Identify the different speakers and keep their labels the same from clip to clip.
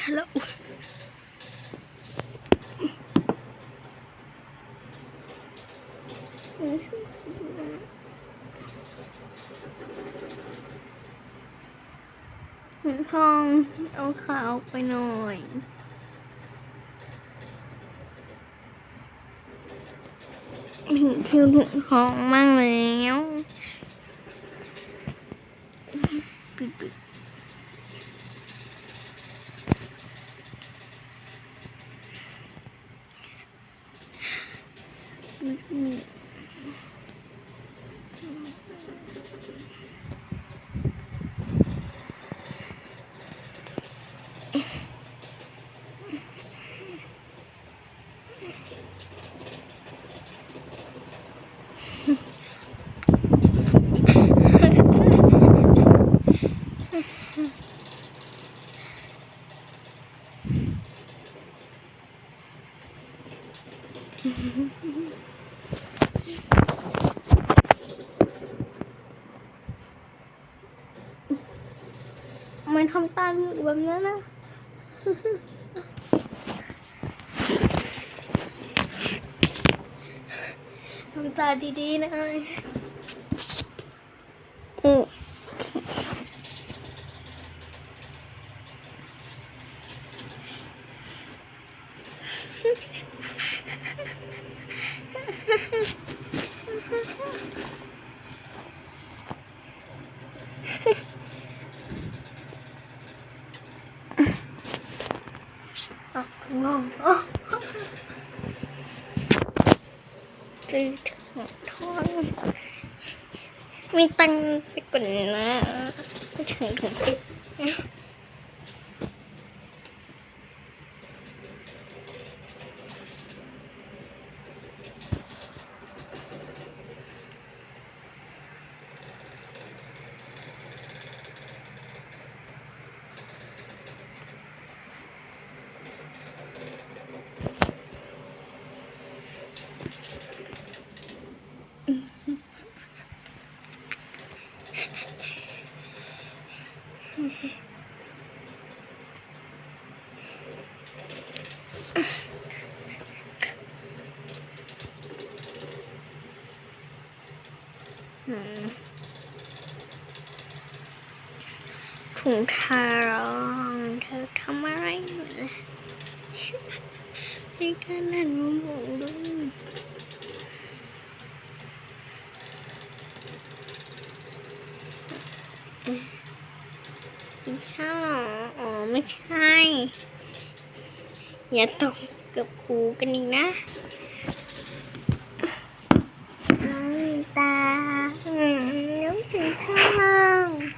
Speaker 1: ทะลุถุงทองเอาขาออกไปหน่อยถึงคิวถุงทองมั่งแล้วปิด ปิดปิดปิดมันทำตาเหลือก แบบนั้นนะทำตาดีๆนะอืม อะงงอะซื้อถุงทองมีตังค์ไปก่อนนะไปถึงถุงติด ถุงทารองเธอทำอะไรอยู่นะให้กันหันมาบอกด้วยกินข้าวเหรอ อ๋อ ไม่ใช่ อย่าตกกับครูกันอีกนะน้องตา องถึงข้าวอะ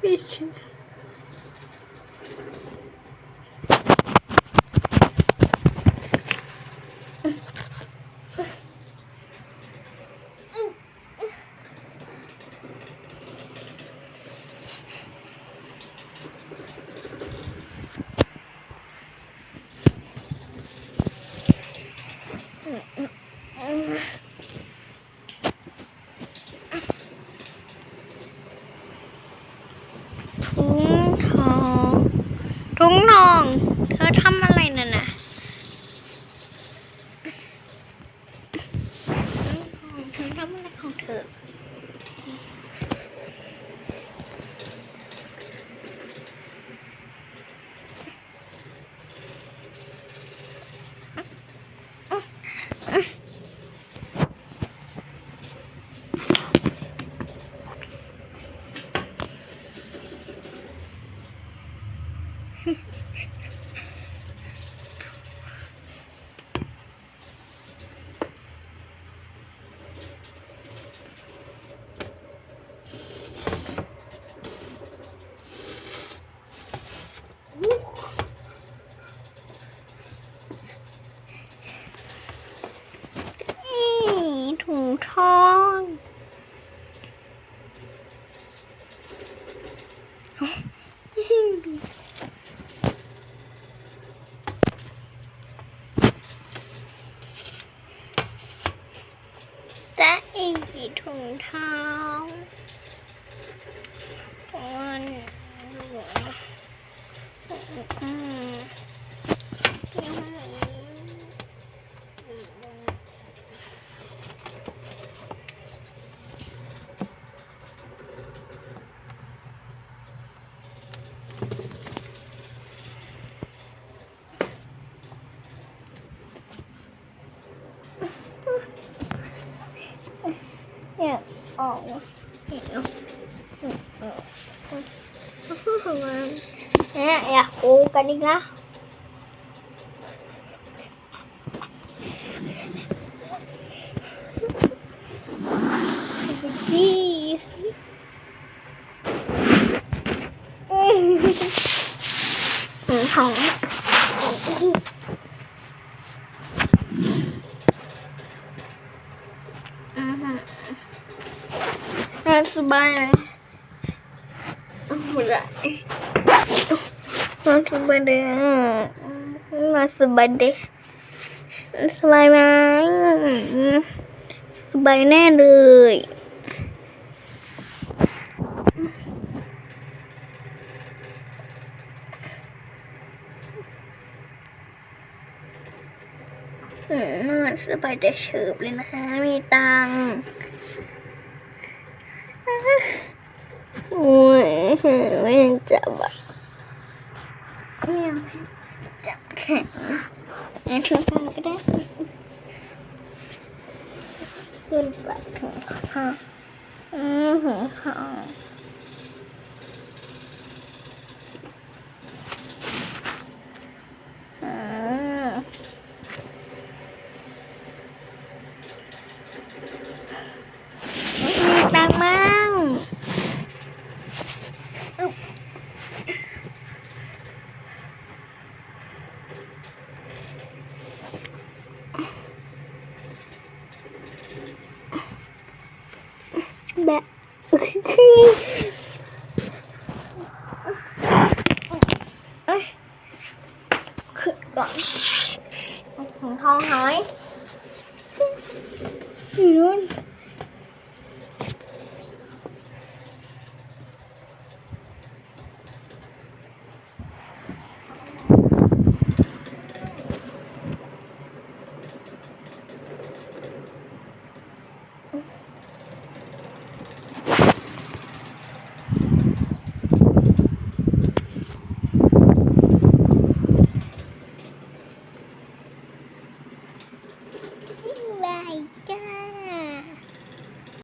Speaker 1: ไม่ใช่ถุงทองถุงทอง เธอทำอะไรน่ะน่ะถุงทองเธอทำอะไรของเธอ นี่ถุง ทองแต่อีกถุงเท้าวันอืมอาก ออกอยากออกอยากออกเนี่ยอยากกูกันอีกนะดีของอือหื อสบายเลยหมดละนอนสบายเลยนอนสบายเลยสบายไหมสบายแน่เลยนอนสบายแต่เฉิบเลยนะคะมีตังค์ โอ้ยไม่อยากจับอะไม่อยากจับแข็งอะถือข้างก็ได้ขึ้นไปถึงข้างอืมถึงข้างอืมมีตังมั่งอึ๊บ แบะเอ้ยขึ้นก่อนถุงทองหายอยู่นู่น